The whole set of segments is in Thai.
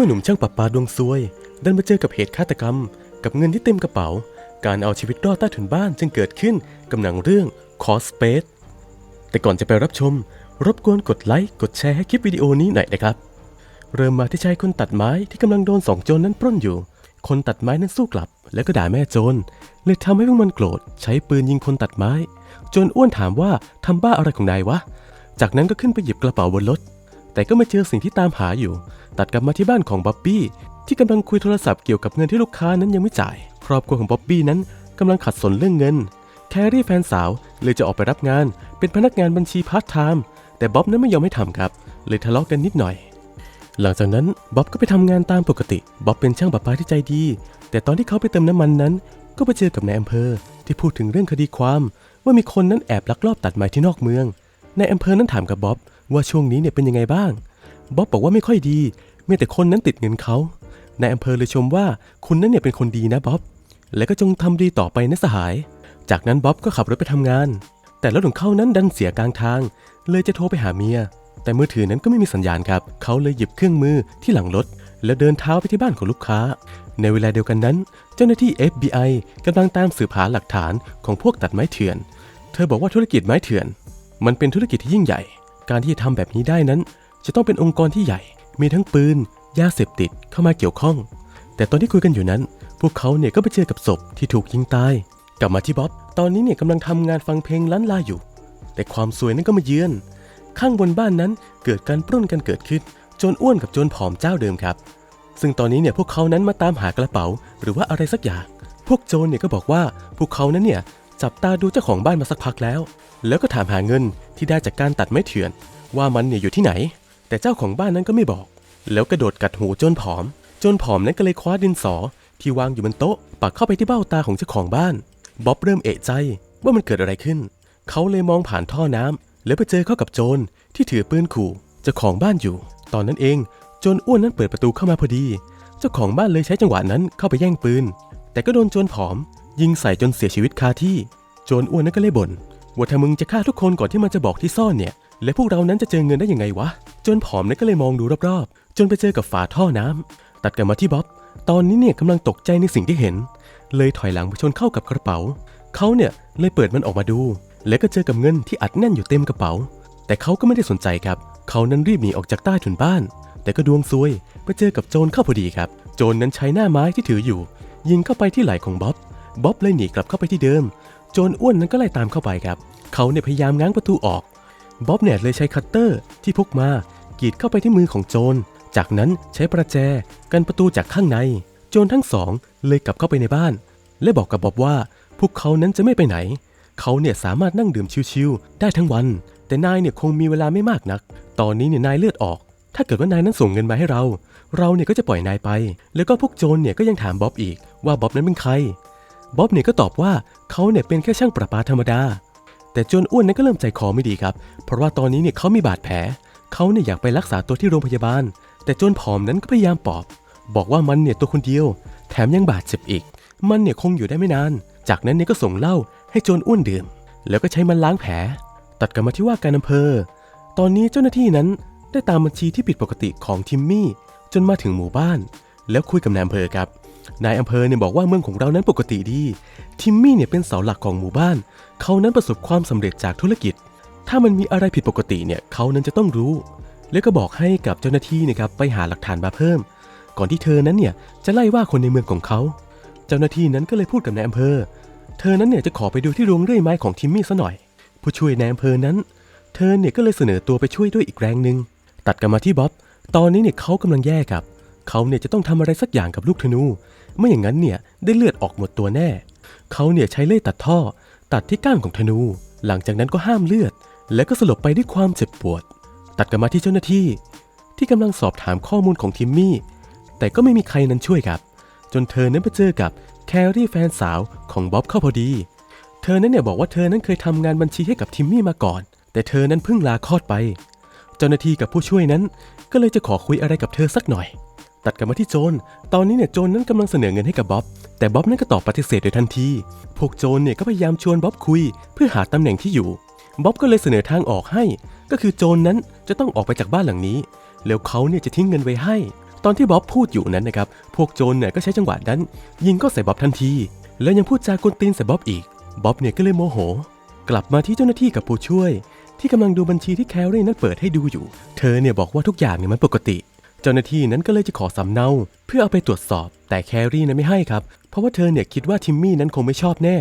มื่อหนุ่มช่างประปาดวงซวย ดันมาเจอกับเหตุฆาตกรรม กับเงินที่เต็มกระเป๋า การเอาชีวิตรอดใต้ถุนบ้านจึงเกิดขึ้นกับหนังเรื่อง c o s p a c e แต่ก่อนจะไปรับชม รบกวนกดไลค์กดแชร์ให้คลิปวิดีโอนี้หน่อยนะครับ เริ่มมาที่ชายคนตัดไม้ที่กำลังโดนสองโจรนั้นปล้นอยู่ คนตัดไม้นั้นสู้กลับ แล้วก็ด่าแม่โจรเลยทำให้พวกมันโกรธใช้ปืนยิงคนตัดไม้ โจรอ้วนถามว่าทำบ้าอะไรของนายวะ จากนั้นก็ขึ้นไปหยิบกระเป๋าบนรถ แต่ก็ไม่เจอสิ่งที่ตามหาอยู่ ตัดกลับมาที่บ้านของบ๊อบบี้ที่กำลังคุยโทรศัพท์เกี่ยวกับเงินที่ลูกค้านั้นยังไม่จ่าย ครอบครัวของบ๊อบบี้นั้นกำลังขัดสนเรื่องเงิน แครี่แฟนสาวเลยจะออกไปรับงาน เป็นพนักงานบัญชีพาร์ทไทม์แต่บ๊อบนั้นไม่ยอมให้ทำครับ เลยทะเลาะกันนิดหน่อย หลังจากนั้นบ๊อบก็ไปทำงานตามปกติบ๊อบเป็นช่างประปาที่ใจดี แต่ตอนที่เขาไปเติมน้ำมันนั้น ก็ไปเจอกับนายอำเภอ ที่พูดถึงเรื่องคดีความ ว่ามีคนนั้นแอบลักลอบตัดไม้ที่นอกเมืองนายอำเภอนั้นถามกับบ๊อบ ว่าช่วงนี้เนี่ยเป็นยังไงบ้างบ๊อบบอกว่าไม่ค่อยดีมีแต่คนนั้นติดเงินเขานายอำเภอเลยชมว่าคุณนั้นเนี่ยเป็นคนดีนะบ๊อบและก็จงทำดีต่อไปนะสหาย จากนั้นบ๊อบก็ขับรถไปทำงาน แต่รถของเขานั้นดันเสียกลางทาง เลยจะโทรไปหาเมีย แต่มือถือนั้นก็ไม่มีสัญญาณครับ เขาเลยหยิบเครื่องมือที่หลังรถ แล้วเดินเท้าไปที่บ้านของลูกค้า ในเวลาเดียวกันนั้น เจ้าหน้าที่ FBI กำลังตามสืบหาหลักฐานของพวกตัดไม้เถื่อน เธอบอกว่าธุรกิจไม้เถื่อน มันเป็นธุรกิจที่ยิ่งใหญ่ การที่จะทำแบบนี้ได้นั้น จะต้องเป็นองค์กรที่ใหญ่ มีทั้งปืน ยาเสพติดเข้ามาเกี่ยวข้อง แต่ตอนที่คุยกันอยู่นั้น พวกเขาเนี่ยก็ไปเจอกับศพที่ถูกยิงตาย กลับมาที่บ๊อบ ตอนนี้เนี่ยกำลังทำงานฟังเพลงล้านลาอยู่ แต่ความสวยนั้นก็มาเยือน ข้างบนบ้านนั้นเกิดการปล้นกันเกิดขึ้น โจนอ้วนกับโจนผอมเจ้าเดิมครับ ซึ่งตอนนี้เนี่ยพวกเขานั้นมาตามหากระเป๋า หรือว่าอะไรสักอย่าง พวกโจรเนี่ยก็บอกว่าพวกเขานั้นเนี่ยจับตาดูเจ้าของบ้านมาสักพักแล้ว แล้วก็ถามหาเงิน ที่ได้จากการตัดไม้เถื่อน ว่ามันเนี่ยอยู่ที่ไหน แต่เจ้าของบ้านนั้นก็ไม่บอก แล้วกระโดดกัดหูจนผอม จนผอมนั้นก็เลยคว้าดินสอ ที่วางอยู่บนโต๊ะปักเข้าไปที่เบ้าตาของเจ้าของบ้านบ๊อบเริ่มเอะใจว่ามันเกิดอะไรขึ้น เขาเลยมองผ่านท่อน้ำแล้วไปเจอเข้ากับโจรที่ถือปืนขู่เจ้าของบ้านอยู่ ตอนนั้นเองโจรอ้วนนั้นเปิดประตูเข้ามาพอดี เจ้าของบ้านเลยใช้จังหวะนั้นเข้าไปแย่งปืน แต่ก็โดนโจรผอม ยิงใส่จนเสียชีวิตคาที่ โจรอ้วนนั้นก็เลยบ่น ว่าถ้ามึงจะฆ่าทุกคนก่อนที่มันจะบอกที่ซ่อนเนี่ย และพวกเรานั้นจะเจอเงินได้ยังไงวะจรผอมนั้นก็เลยมองดูรอบๆ จนไปเจอกับฝาท่อน้ำตัดกลับมาที่บ๊อบ ตอนนี้เนี่ยกำลังตกใจในสิ่งที่เห็น เลยถอยหลังไปชนเข้ากับกระเป๋า เขาเนี่ยเลยเปิดมันออกมาดู แล้วก็เจอกับเงินที่อัดแน่นอยู่เต็มกระเป๋า แต่เขาก็ไม่ได้สนใจครับ เขานั้นรีบหนีออกจากใต้ถุนบ้าน แต่ก็ดวงซวยไปเจอกับโจรเข้าพอดีครับ โจรนั้นใช้หน้าไม้ที่ถืออยู่ ยิงเข้าไปที่ไหล่ของบ๊อบบ๊อบเลยหนีกลับเข้าไปที่เดิม โจรอ้วนนั้นก็ไล่ตามเข้าไปครับ เขาเนี่ยพยายามง้างประตูออก บ๊อบเนี่ยเลยใช้คัตเตอร์ที่พกมากรีดเข้าไปที่มือของโจร จากนั้นใช้ประแจกันประตูจากข้างใน โจรทั้งสองเลยกลับเข้าไปในบ้าน และบอกกับบ๊อบว่า พวกเขานั้นจะไม่ไปไหน เขาเนี่ยสามารถนั่งดื่มชิวๆได้ทั้งวัน แต่นายเนี่ยคงมีเวลาไม่มากนัก ตอนนี้เนี่ยนายเลือดออก ถ้าเกิดว่านายนั้นส่งเงินมาให้เรา เราเนี่ยก็จะปล่อยนายไป แล้วก็พวกโจรเนี่ยก็ยังถามบ๊อบอีกว่าบ๊อบนั้นเป็นใคร บ๊อบเนี่ยก็ตอบว่าเขาเนี่ยเป็นแค่ช่างประปาธรรมดา แต่โจนอ้วนนั้นก็เริ่มใจคอไม่ดีครับ เพราะว่าตอนนี้เนี่ยเขามีบาดแผล เขาเนี่ยอยากไปรักษาตัวที่โรงพยาบาล แต่โจนผอมนั้นก็พยายามปอบ บอกว่ามันเนี่ยตัวคนเดียว แถมยังบาดเจ็บอีก มันเนี่ยคงอยู่ได้ไม่นาน จากนั้นเนี่ยก็ส่งเหล้าให้โจนอ้วนดื่ม แล้วก็ใช้มันล้างแผล ตัดกลับมาที่ว่าการอำเภอ ตอนนี้เจ้าหน้าที่นั้นได้ตามบัญชีที่ผิดปกติของทิมมี่จนมาถึงหมู่บ้าน แล้วคุยกับนายอำเภอครับ นายอำเภอเนี่ยบอกว่าเมืองของเรานั้นปกติดี ทิมมี่เนี่ยเป็นเสาหลักของหมู่บ้าน เขานั้นประสบความสำเร็จจากธุรกิจ ถ้ามันมีอะไรผิดปกติเนี่ยเขานั้นจะต้องรู้ แล้วก็บอกให้กับเจ้าหน้าที่นะครับไปหาหลักฐานมาเพิ่ม ก่อนที่เธอนั้นเนี่ยจะไล่ว่าคนในเมืองของเขา เจ้าหน้าที่นั้นก็เลยพูดกับนายอำเภอ เธอนั้นเนี่ยจะขอไปดูที่โรงเรื่อยไม้ของทิมมี่ซะหน่อย ผู้ช่วยนายอำเภอนั้น เธอเนี่ยก็เลยเสนอตัวไปช่วยด้วยอีกแรงหนึ่งตัดกลับมาที่บ๊อบ ตอนนี้เนี่ยเขากำลังแย่ครับ เขาเนี่ยจะต้องทำอะไรสักอย่างกับลูกธนู ไม่อย่างนั้นเนี่ยได้เลือดออกหมดตัวแน่ เขาเนี่ยใช้เลื่อยตัดท่อ ตัดที่ก้านของธนู หลังจากนั้นก็ห้ามเลือด แล้วก็สลบไปด้วยความเจ็บปวด ตัดกลับมาที่เจ้าหน้าที่ ที่กำลังสอบถามข้อมูลของทิมมี่ แต่ก็ไม่มีใครนั้นช่วยครับ จนเธอนั้นไปเจอกับแครี่แฟนสาวของบ๊อบเข้าพอดี เธอนั้นเนี่ยบอกว่าเธอนั้นเคยทำงานบัญชีให้กับทิมมี่มาก่อน แต่เธอนั้นเพิ่งลาคลอดไป เจ้าหน้าที่กับผู้ช่วยนั้น ก็เลยจะขอคุยอะไรกับเธอสักหน่อย ตัดกลับมาที่โจน ตอนนี้เนี่ยโจนนั้นกำลังเสนอเงินให้กับบ๊อบ แต่บ๊อบนั้นก็ตอบปฏิเสธโดยทันที พวกโจนเนี่ยก็พยายามชวนบ๊อบคุย เพื่อหาตำแหน่งที่อยู่ บ๊อบก็เลยเสนอทางออกให้ ก็คือโจนนั้นจะต้องออกไปจากบ้านหลังนี้ แล้วเขาเนี่ยจะทิ้งเงินไว้ให้ ตอนที่บ๊อบพูดอยู่นั้นนะครับ พวกโจรเนี่ยก็ใช้จังหวะนั้น ยิงก็ใส่บ๊อบทันที แล้วยังพูดจากวนตีนใส่บ๊อบอีก บ๊อบเนี่ยก็เลยโมโห กลับมาที่เจ้าหน้าที่กับผู้ช่วย ที่กำลังดูบัญชีที่แคลรี่นั้นเปิดให้ดูอยู่ เธอเนี่ยบอกว่าทุกอย่างเนี่ยมันปกติ เจ้าหน้าที่นั้นก็เลยจะขอสำเนาเพื่อเอาไปตรวจสอบ แต่แครี่นั้นไม่ให้ครับ เพราะว่าเธอเนี่ยคิดว่าทิมมี่นั้นคงไม่ชอบแน่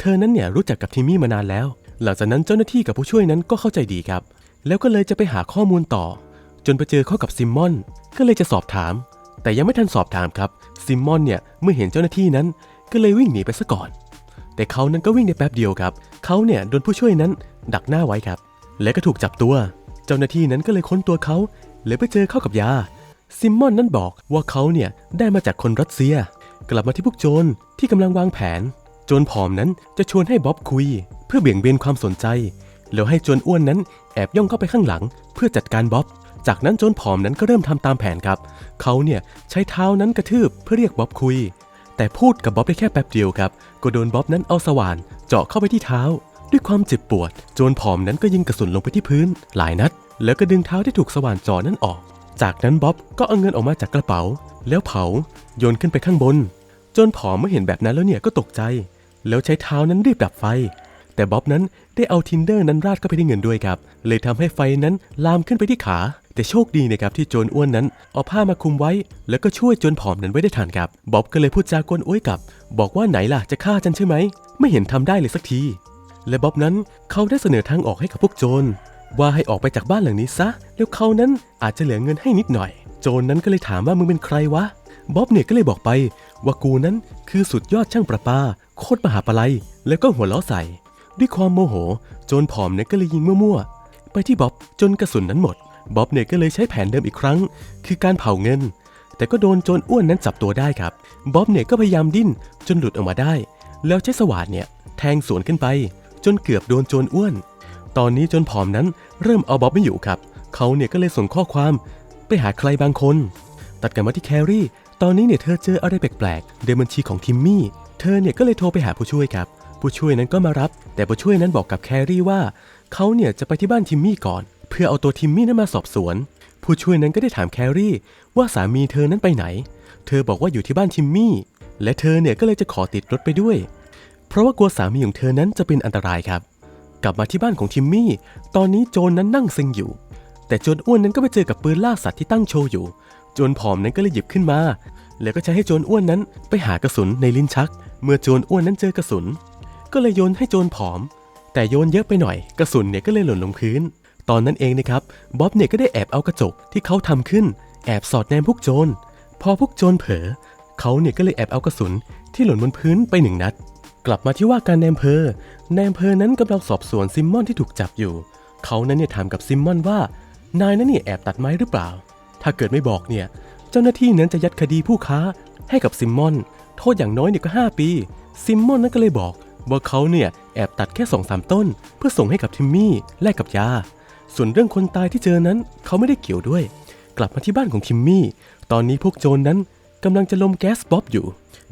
เธอนั้นเนี่ยรู้จักกับทิมมี่มานานแล้ว หลังจากนั้นเจ้าหน้าที่กับผู้ช่วยนั้นก็เข้าใจดีครับ แล้วก็เลยจะไปหาข้อมูลต่อ จนไปเจอเข้ากับซิมมอน ก็เลยจะสอบถาม แต่ยังไม่ทันสอบถามครับ ซิมมอนเนี่ยเมื่อเห็นเจ้าหน้าที่นั้น ก็เลยวิ่งหนีไปซะก่อน แต่เขานั้นก็วิ่งได้แป๊บเดียวครับ เขาเนี่ยโดนผู้ช่วยนั้น ดักหน้าไว้ครับ และก็ถูกจับตัว เจ้าหน้าที่นั้นก็เลยค้นตัวเขา แล้วไปเจอเข้ากับยา ซิมมอนนั้นบอกว่าเขาเนี่ยได้มาจากคนรัสเซีย กลับมาที่พวกโจรที่กำลังวางแผน โจรผอมนั้นจะชวนให้บ๊อบคุย เพื่อเบี่ยงเบนความสนใจ แล้วให้โจรอ้วนนั้นแอบย่องเข้าไปข้างหลัง เพื่อจัดการบ๊อบ จากนั้นโจรผอมนั้นก็เริ่มทำตามแผนครับ เขาเนี่ยใช้เท้านั้นกระทืบเพื่อเรียกบ๊อบคุย แต่พูดกับบ๊อบได้แค่แป๊บเดียวครับ ก็โดนบ๊อบนั้นเอาสว่านเจาะเข้าไปที่เท้า ด้วยความเจ็บปวด โจรผอมนั้นก็ยิงกระสุนลงไปที่พื้น หลายนัด แล้วก็ดึงเท้าที่ถูกสว่านเจาะนั้นออก จากนั้นบ๊อบก็เอาเงินออกมาจากกระเป๋า แล้วเผาโยนขึ้นไปข้างบน จนผอมเมื่อเห็นแบบนั้นแล้วเนี่ยก็ตกใจ แล้วใช้เท้านั้นรีบดับไฟ แต่บ๊อบนั้นได้เอาทินเดอร์นั้นราดเข้าไปที่เงินด้วยครับ เลยทำให้ไฟนั้นลามขึ้นไปที่ขา แต่โชคดีนะครับที่โจรอ้วนนั้นเอาผ้ามาคลุมไว้ แล้วก็ช่วยโจรผอมนั้นไว้ได้ทันครับบ๊อบก็เลยพูดจากวนอ้วยกลับ บอกว่าไหนล่ะจะฆ่าฉันใช่ไหมไม่เห็นทำได้เลยสักที และบ๊อบนั้นเขาได้เสนอทางออกให้กับพวกโจร ว่าให้ออกไปจากบ้านหลังนี้ซะ แล้วเขานั้นอาจจะเหลือเงินให้นิดหน่อย โจรนั้นก็เลยถามว่ามึงเป็นใครวะ บ๊อบเนี่ยก็เลยบอกไป ว่ากูนั้นคือสุดยอดช่างประปา โคตรมหาปลัย แล้วก็หัวล้อใส่ ด้วยความโมโห โจรผอมเนี่ยก็เลยยิงมั่วๆ ไปที่บ๊อบจนกระสุนนั้นหมด บ๊อบเนี่ยก็เลยใช้แผนเดิมอีกครั้ง คือการเผาเงิน แต่ก็โดนโจรอ้วนนั้นจับตัวได้ครับ บ๊อบเนี่ยก็พยายามดิ้นจนหลุดออกมาได้ แล้วใช้สว่านเนี่ยแทงสวนขึ้นไป จนเกือบโดนโจรอ้วน ตอนนี้จนผอมนั้นเริ่มเอาบ๊อบไม่อยู่ครับ เขาเนี่ยก็เลยส่งข้อความไปหาใครบางคน ตัดกันมาที่แครี่ ตอนนี้เนี่ยเธอเจออะไรแปลกๆในบัญชีของทิมมี่ เธอเนี่ยก็เลยโทรไปหาผู้ช่วยครับ ผู้ช่วยนั้นก็มารับ แต่ผู้ช่วยนั้นบอกกับแครี่ว่า เขาเนี่ยจะไปที่บ้านทิมมี่ก่อน เพื่อเอาตัวทิมมี่นั้นมาสอบสวน ผู้ช่วยนั้นก็ได้ถามแครี่ว่าสามีเธอนั้นไปไหน เธอบอกว่าอยู่ที่บ้านทิมมี่ และเธอเนี่ยก็เลยจะขอติดรถไปด้วย เพราะว่ากลัวสามีของเธอนั้นจะเป็นอันตรายครับ กลับมาที่บ้านของทิมมี่ ตอนนี้โจรนั้นนั่งซิงอยู่ แต่โจรอ้วนนั้นก็ไปเจอกับปืนล่าสัตว์ที่ตั้งโชว์อยู่ โจรผอมนั้นก็เลยหยิบขึ้นมา แล้วก็ใช้ให้โจรอ้วนนั้นไปหากระสุนในลิ้นชัก เมื่อโจรอ้วนนั้นเจอกระสุน ก็เลยโยนให้โจรผอม แต่โยนเยอะไปหน่อย กระสุนเนี่ยก็เลยหล่นลงพื้น ตอนนั้นเองนะครับบ๊อบเนี่ยก็ได้แอบเอากระจกที่เขาทำขึ้น แอบสอดแนมพวกโจร พอพวกโจรเผลอเขาเนี่ยก็เลยแอบเอากระสุนที่หล่นบนพื้นไปหนึ่งนัดกลับมาที่ว่าการในอำเภอ ในอำเภอนั้นกำลังสอบสวนซิมมอนที่ถูกจับอยู่ เขานั้นเนี่ยถามกับซิมมอนว่า นายนั้นเนี่ยแอบตัดไม้หรือเปล่า ถ้าเกิดไม่บอกเนี่ย เจ้าหน้าที่นั้นจะยัดคดีผู้ค้าให้กับซิมมอน โทษอย่างน้อยเนี่ยก็ 5 ปี ซิมมอนนั้นก็เลยบอกว่าเขาเนี่ยแอบตัดแค่2องสามต้น เพื่อส่งให้กับทิมมี่แลกกับยา ส่วนเรื่องคนตายที่เจอนั้นเขาไม่ได้เกี่ยวด้วย กลับมาที่บ้านของทิมมี่ ตอนนี้พวกโจรนั้นกำลังจะลมแก๊สบ๊อบอยู่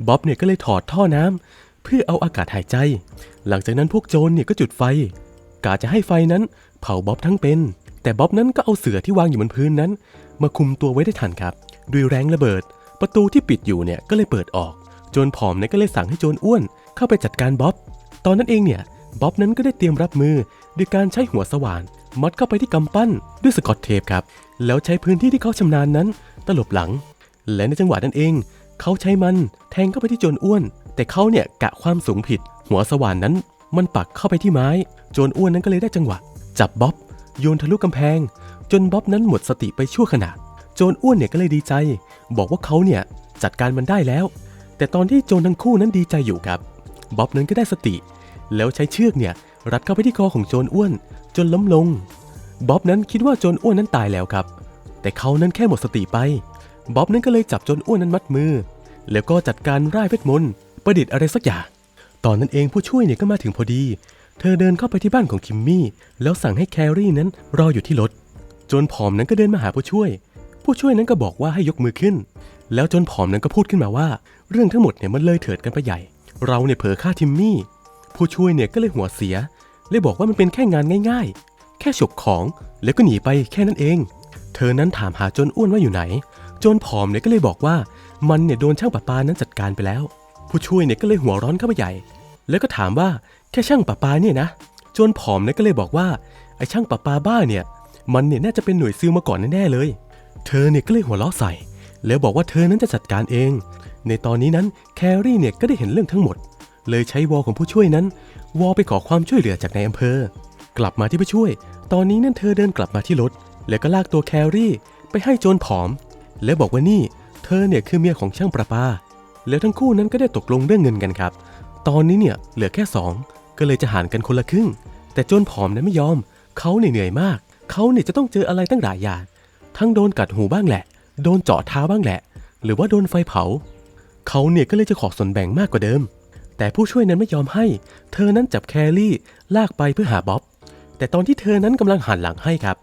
บ๊อบเนี่ยก็เลยถอดท่อน้ำเพื่อเอาอากาศหายใจ หลังจากนั้นพวกโจรเนี่ยก็จุดไฟกาจะให้ไฟนั้น เผาบ๊อบทั้งเป็น แต่บ๊อบนั้นก็เอาเสือที่วางอยู่บนพื้นนั้น มาคุมตัวไว้ได้ทันครับ ด้วยแรงระเบิด ประตูที่ปิดอยู่เนี่ยก็เลยเปิดออก โจรผอมเนี่ยก็เลยสั่งให้โจรอ้วนเข้าไปจัดการบ๊อบ ตอนนั้นเองเนี่ยบ๊อบนั้นก็ได้เตรียมรับมือด้วยการใช้หัวสว่าน มัดเข้าไปที่กำปั้นด้วยสกอตเทปครับ แล้วใช้พื้นที่ที่เขาชำนาญนั้น ตลบหลัง และในจังหวะนั้นเอง เขาใช้มันแทงเข้าไปที่โจรอ้วน แต่เขาเนี่ยกะความสูงผิด หัวสว่านนั้นมันปักเข้าไปที่ไม้ โจรอ้วนนั้นก็เลยได้จังหวะ จับบ๊อบโยนทะลุกำแพง จนบ๊อบนั้นหมดสติไปชั่วขณะโจรอ้วนเนี่ยก็เลยดีใจ บอกว่าเขาเนี่ยจัดการมันได้แล้ว แต่ตอนที่โจรทั้งคู่นั้นดีใจอยู่ครับบ๊อบนั้นก็ได้สติ แล้วใช้เชือกเนี่ยรัดเข้าไปที่คอของโจรอ้วน จนล้มลงบ๊อบนั้นคิดว่าโจรอ้วนนั้นตายแล้วครับ แต่เขานั้นแค่หมดสติไปบ๊อบนั้นก็เลยจับโจรอ้วนนั้นมัดมือ แล้วก็จัดการร่ายเวทมนต์ประดิษฐ์อะไรสักอย่าง ตอนนั้นเองผู้ช่วยเนี่ยก็มาถึงพอดี เธอเดินเข้าไปที่บ้านของคิมมี่ แล้วสั่งให้แครี่นั้นรออยู่ที่รถ จนผอมนั้นก็เดินมาหาผู้ช่วย ผู้ช่วยนั้นก็บอกว่าให้ยกมือขึ้น แล้วจนผอมนั้นก็พูดขึ้นมาว่า เรื่องทั้งหมดเนี่ยมันเลยเถิดกันไปใหญ่ เราเนี่ยเผลอฆ่าทิมมี่ ผู้ช่วยเนี่ยก็เลยหัวเสีย เลยบอกว่ามันเป็นแค่งานง่าย ๆ แค่ฉกของแล้วก็หนีไปแค่นั้นเอง เธอนั้นถามหาจนอ้วนว่าอยู่ไหน จนผอมเนี่ยก็เลยบอกว่ามันเนี่ยโดนช่างประปานั้นจัดการไปแล้ว ผู้ช่วยเนี่ยก็เลยหัวร้อนเข้าไปใหญ่ แล้วก็ถามว่าแค่ช่างประปาเนี่ยนะ จนผอมเนี่ยก็เลยบอกว่าไอ้ช่างประปาบ้าเนี่ย มันเนี่ยน่าจะเป็นหน่วยซิลมาก่อนแน่ๆเลย เธอเนี่ยก็เลยหัวเราะใส่ แล้วบอกว่าเธอนั้นจะจัดการเอง ในตอนนี้นั้นแครี่เนี่ยก็ได้เห็นเรื่องทั้งหมด เลยใช้วอลของผู้ช่วยนั้น วอลไปขอความช่วยเหลือจากนายอำเภอ กลับมาที่ผู้ช่วย ตอนนี้นั่นเธอเดินกลับมาที่รถ แล้วก็ลากตัวแครี่ไปให้โจรผอม แล้วบอกว่านี่ เธอเนี่ยคือเมียของช่างประปา แล้วทั้งคู่นั้นก็ได้ตกลงเรื่องเงินกันครับ ตอนนี้เนี่ยเหลือแค่สองก็เลยจะหารกันคนละครึ่ง แต่โจรผอมนั้นไม่ยอม เขาเหนื่อยมาก เขาเนี่ยจะต้องเจออะไรตั้งหลายอย่าง ทั้งโดนกัดหูบ้างแหละ โดนเจาะเท้าบ้างแหละ หรือว่าโดนไฟเผา เขาเนี่ยก็เลยจะขอส่วนแบ่งมากกว่าเดิม แต่ผู้ช่วยนั้นไม่ยอมให้ เธอนั้นจับแครี่ลากไปเพื่อหาบ๊อบ แต่ตอนที่เธอนั้นกำลังหันหลังให้ครับ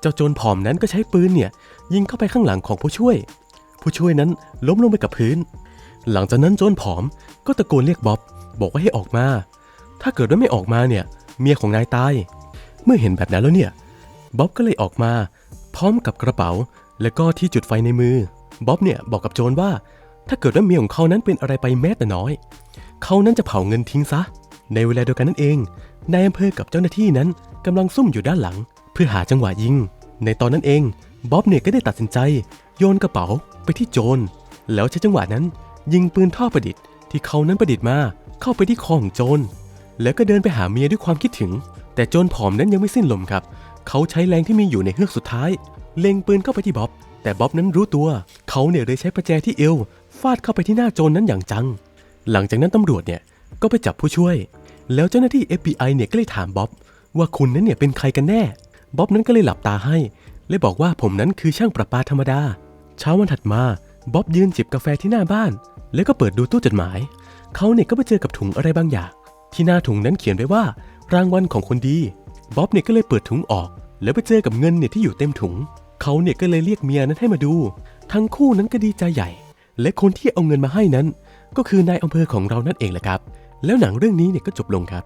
เจ้าโจรผอมนั้นก็ใช้ปืนเนี่ยยิงเข้าไปข้างหลังของผู้ช่วย ผู้ช่วยนั้นล้มลงไปกับพื้น หลังจากนั้นโจรผอมก็ตะโกนเรียกบ๊อบบอกว่าให้ออกมา ถ้าเกิดว่าไม่ออกมาเนี่ย เมียของนายตาย เมื่อเห็นแบบนั้นแล้วเนี่ยบ๊อบก็เลยออกมา พร้อมกับกระเป๋า และก็ที่จุดไฟในมือบ๊อบเนี่ยบอกกับโจรว่า ถ้าเกิดว่าเมียของเขานั้นเป็นอะไรไปแม้แต่น้อย เขานั้นจะเผาเงินทิ้งซะ ในเวลาเดียวกันนั่นเองนายอำเภอกับเจ้าหน้าที่นั้นกำลังซุ่มอยู่ด้านหลัง เพื่อหาจังหวะยิง ในตอนนั้นเองบ๊อบเนี่ยก็ได้ตัดสินใจ โยนกระเป๋าไปที่โจรแล้วใช้จังหวะนั้น ยิงปืนท่อประดิษฐ์ที่เขานั้นประดิษฐ์มาเข้าไปที่คอของโจรแล้วก็เดินไปหาเมียด้วยความคิดถึง แต่โจรผอมนั้นยังไม่สิ้นลมครับ เขาใช้แรงที่มีอยู่ในเฮือกสุดท้าย เล็งปืนเข้าไปที่บ๊อบ แต่บ๊อบนั้นรู้ตัว เขาเนี่ยเลยใช้ประแจที่เอวฟาดเข้าไปที่หน้าโจรนั้นอย่างจัง หลังจากนั้นตำรวจเนี่ยก็ไปจับผู้ช่วย แล้วเจ้าหน้าที่ FBI เนี่ยก็เลยถามบ๊อบว่าคุณนั้นเนี่ยเป็นใครกันแน่ บ๊อบนั้นก็เลยหลับตาให้ และบอกว่าผมนั้นคือช่างประปาธรรมดา เช้าวันถัดมาบ๊อบยืนจิบกาแฟที่หน้าบ้าน แล้วก็เปิดดูตู้จดหมาย เขาเนี่ยก็ไปเจอกับถุงอะไรบางอย่าง ที่หน้าถุงนั้นเขียนไว้ว่ารางวัลของคนดีบ๊อบเนี่ยก็เลยเปิดถุงออก แล้วไปเจอกับเงินเนี่ยที่อยู่เต็มถุง เขาเนี่ยก็เลยเรียกเมียนั้นให้มาดู ทั้งคู่นั้นก็ดีใจใหญ่ และคนที่เอาเงินมาให้นั้น ก็คือนายอำเภอของเรานั่นเองแหละครับ แล้วหนังเรื่องนี้เนี่ยก็จบลงครับ